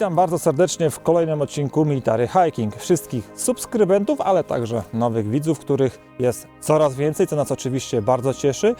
Witam bardzo serdecznie w kolejnym odcinku Military Hiking. Wszystkich subskrybentów, ale także nowych widzów, których jest coraz więcej, co nas oczywiście bardzo cieszy.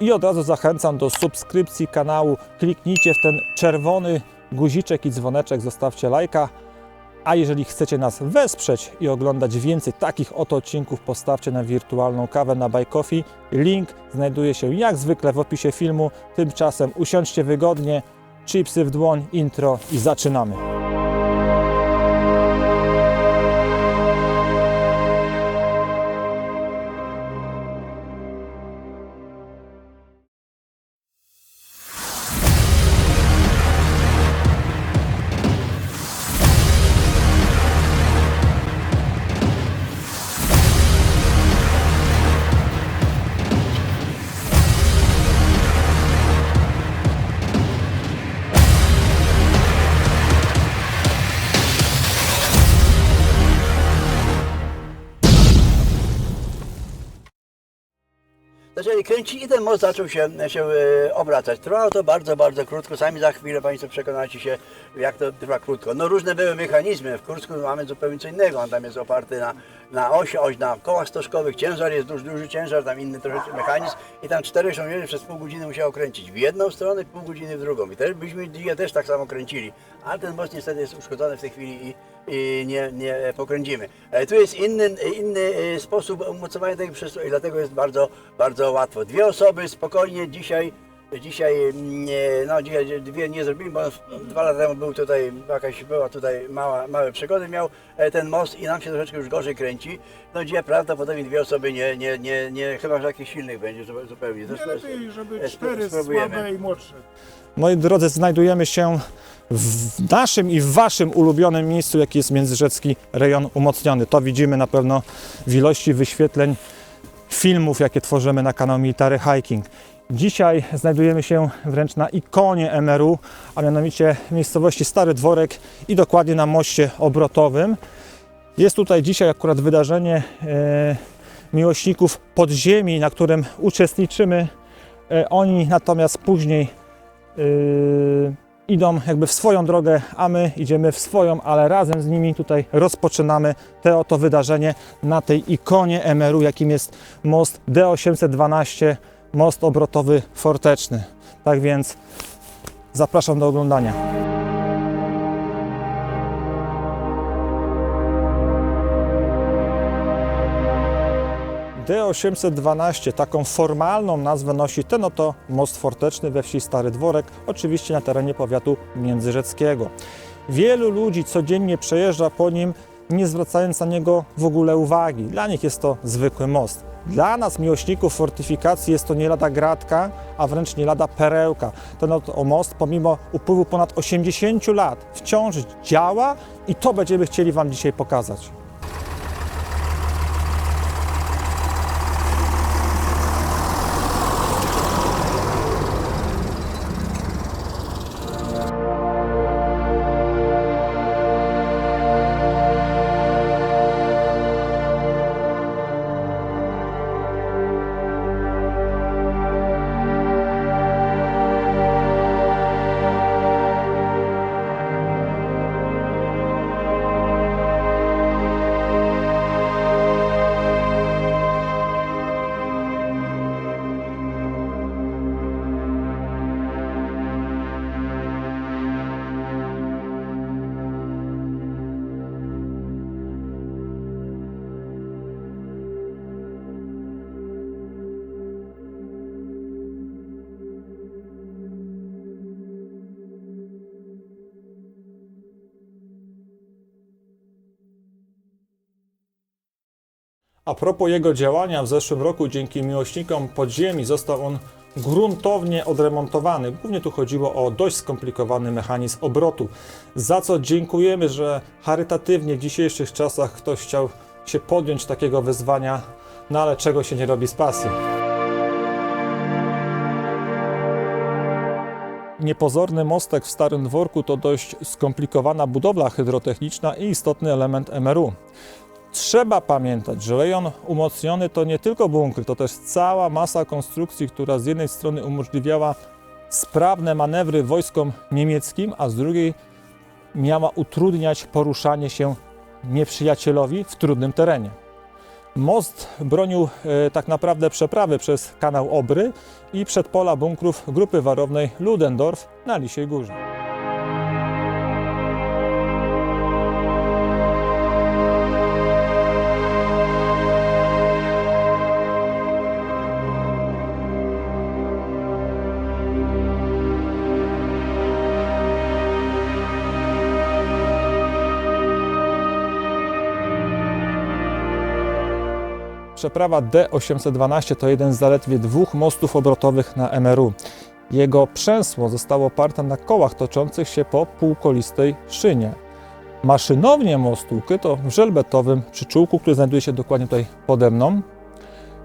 I od razu zachęcam do subskrypcji kanału. Kliknijcie w ten czerwony guziczek i dzwoneczek, zostawcie lajka. A jeżeli chcecie nas wesprzeć i oglądać więcej takich oto odcinków, postawcie na wirtualną kawę na Buy Coffee. Link znajduje się jak zwykle w opisie filmu. Tymczasem usiądźcie wygodnie, chipsy w dłoń, intro i zaczynamy. Zaczęli kręcić i ten most zaczął się, się e, obracać. Trwało to bardzo, bardzo krótko. Sami za chwilę Państwo przekonacie się, jak to trwa krótko. No różne były mechanizmy. W Kursku mamy zupełnie co innego. On tam jest oparty na, na osi, oś na kołach stożkowych. Ciężar jest duży, duży ciężar, tam inny trochę mechanizm. I tam czterech żołnierzy przez pół godziny musiało kręcić w jedną stronę, pół godziny w drugą. I też byśmy dzisiaj też tak samo kręcili. Ale ten most niestety jest uszkodzony w tej chwili i, i nie, nie pokręcimy. E, Tu jest inny, inny e, sposób umocowania tej przestrzeni, dlatego jest bardzo, bardzo łatwo. Dwie osoby spokojnie dzisiaj, dzisiaj, nie, no dzisiaj dwie nie zrobili, bo dwa lata temu był tutaj, jakaś była tutaj mała, małe przygody miał e, ten most i nam się troszeczkę już gorzej kręci. No dzisiaj prawdopodobnie dwie osoby nie, nie, nie, nie chyba że jakichś silnych będzie zupe- zupełnie. Nie lepiej, żeby cztery spróbujemy. słabe i młodsze. Moi drodzy, znajdujemy się w naszym i w waszym ulubionym miejscu, jaki jest Międzyrzecki Rejon Umocniony. To widzimy na pewno w ilości wyświetleń filmów, jakie tworzymy na kanał Military Hiking. Dzisiaj znajdujemy się wręcz na ikonie MRU, a mianowicie miejscowości Stary Dworek i dokładnie na moście obrotowym. Jest tutaj dzisiaj akurat wydarzenie e, miłośników podziemi, na którym uczestniczymy. E, oni natomiast później yy, idą jakby w swoją drogę, a my idziemy w swoją, ale razem z nimi tutaj rozpoczynamy te oto wydarzenie na tej ikonie MRU, jakim jest most D812, most obrotowy forteczny. Tak więc zapraszam do oglądania. D812, taką formalną nazwę nosi ten oto most forteczny we wsi Stary Dworek, oczywiście na terenie powiatu międzyrzeckiego. Wielu ludzi codziennie przejeżdża po nim, nie zwracając na niego w ogóle uwagi. Dla nich jest to zwykły most. Dla nas, miłośników fortyfikacji, jest to nie lada gratka, a wręcz nie lada perełka. Ten oto most, pomimo upływu ponad 80 lat, wciąż działa i to będziemy chcieli Wam dzisiaj pokazać. A propos jego działania, w zeszłym roku dzięki miłośnikom podziemi został on gruntownie odremontowany. Głównie tu chodziło o dość skomplikowany mechanizm obrotu, za co dziękujemy, że charytatywnie w dzisiejszych czasach ktoś chciał się podjąć takiego wyzwania, no ale czego się nie robi z pasji. Niepozorny mostek w Starym Dworku to dość skomplikowana budowla hydrotechniczna i istotny element MRU. Trzeba pamiętać, że rejon umocniony to nie tylko bunkry, to też cała masa konstrukcji, która z jednej strony umożliwiała sprawne manewry wojskom niemieckim, a z drugiej miała utrudniać poruszanie się nieprzyjacielowi w trudnym terenie. Most bronił e, tak naprawdę przeprawy przez kanał Obry i przedpola bunkrów grupy warownej Ludendorff na Lisiej Górze. Przeprawa D812 to jeden z zaledwie dwóch mostów obrotowych na MRU. Jego przęsło zostało oparte na kołach toczących się po półkolistej szynie. Maszynownię mostu ukryto w żelbetowym przyczółku, który znajduje się dokładnie tutaj pode mną.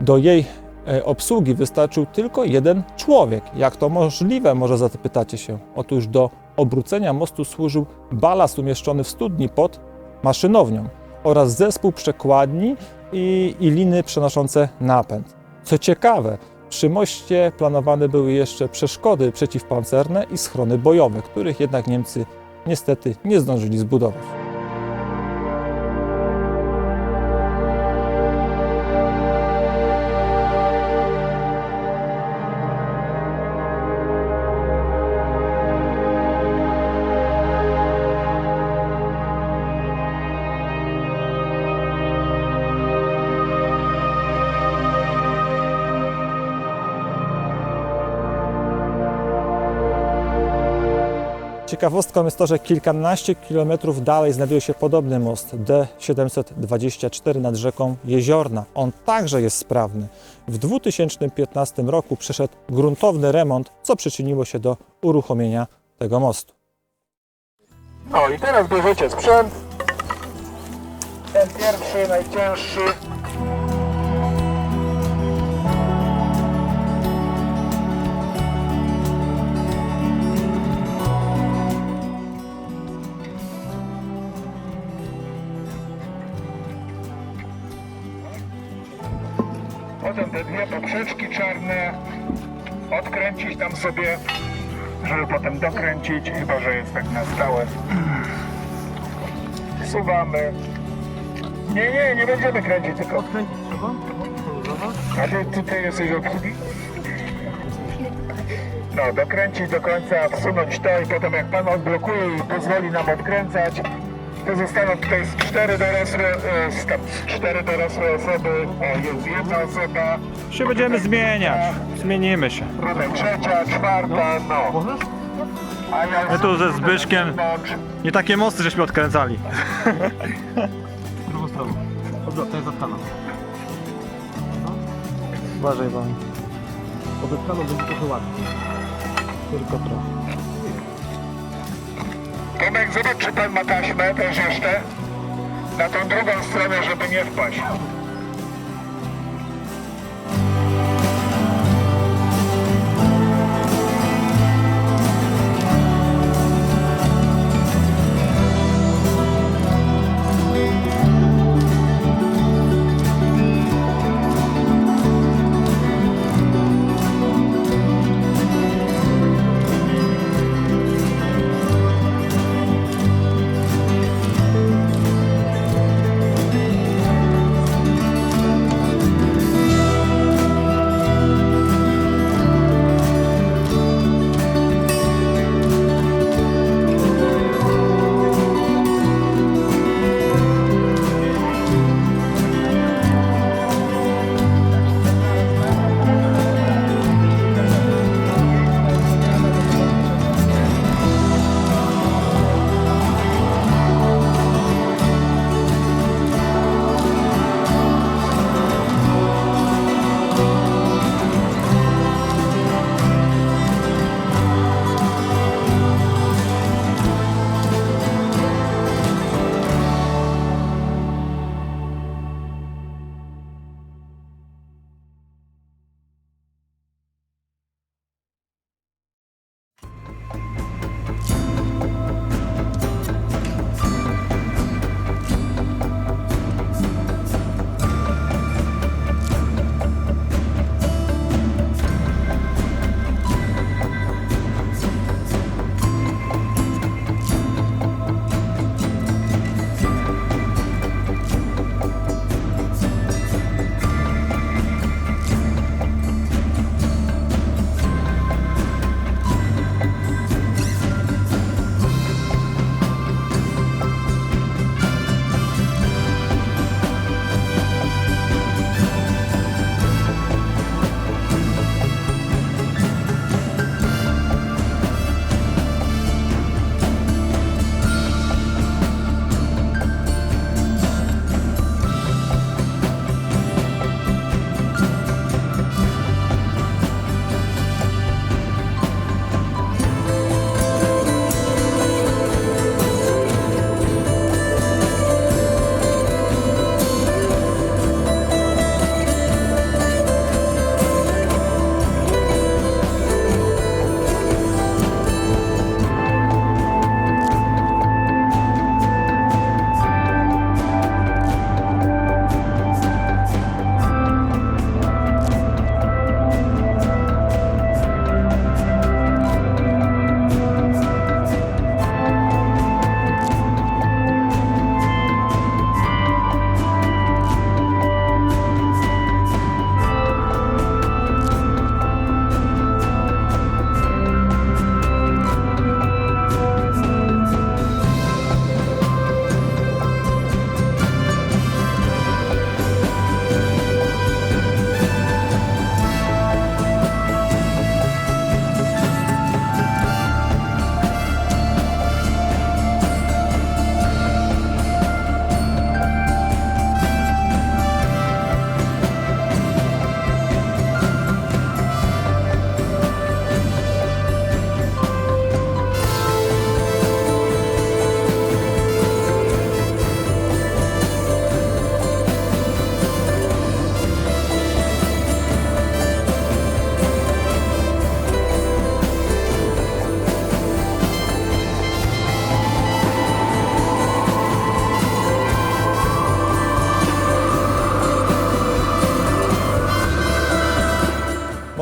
Do jej e, obsługi wystarczył tylko jeden człowiek. Jak to możliwe, może zapytacie się? Otóż do obrócenia mostu służył balast umieszczony w studni pod maszynownią oraz zespół przekładni i, i liny przenoszące napęd. Co ciekawe, przy moście planowane były jeszcze przeszkody przeciwpancerne i schrony bojowe, których jednak Niemcy niestety nie zdążyli zbudować. Ciekawostką jest to, że kilkanaście kilometrów dalej znajduje się podobny most D724 nad rzeką Jeziorna. On także jest sprawny. W 2015 roku przeszedł gruntowny remont, co przyczyniło się do uruchomienia tego mostu. No i teraz bierzecie sprzęt. Ten pierwszy, najcięższy. Poprzeczki czarne odkręcić tam sobie, żeby potem dokręcić, chyba że jest tak na stałe. Wsuwamy. Nie, nie, nie będziemy kręcić, tylko odkręcić trzeba. A ty, ty, ty jesteś obsługi? No, dokręcić do końca, wsunąć to i potem jak pan odblokuje i pozwoli nam odkręcać, to zostaną tutaj z cztery dorosłe, e, z, cztery dorosłe osoby, o, jest jedna osoba, Się będziemy zmieniać. Zmienimy się. potem trzecia, czwarta, no. A ja My tu ze Zbyszkiem nie takie mosty żeśmy odkręcali. drugą stroną. Dobra, to jest zatkana. Uważaj wam, Odetkaną będzie trochę łatwiej. tylko trochę. Tomek, zobacz, czy pan ma taśmę też jeszcze? Na tą drugą stronę, żeby nie wpaść.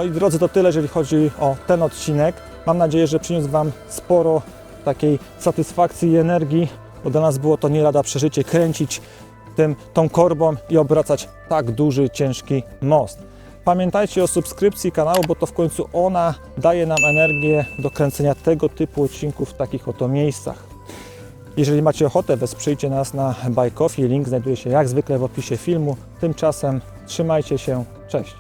Moi drodzy, to tyle, jeżeli chodzi o ten odcinek. Mam nadzieję, że przyniósł Wam sporo takiej satysfakcji i energii, bo dla nas było to nie lada przeżycie kręcić tym, tą korbą i obracać tak duży, ciężki most. Pamiętajcie o subskrypcji kanału, bo to w końcu ona daje nam energię do kręcenia tego typu odcinków w takich oto miejscach. Jeżeli macie ochotę, wesprzyjcie nas na Buy Coffee. Link znajduje się jak zwykle w opisie filmu. Tymczasem trzymajcie się. Cześć.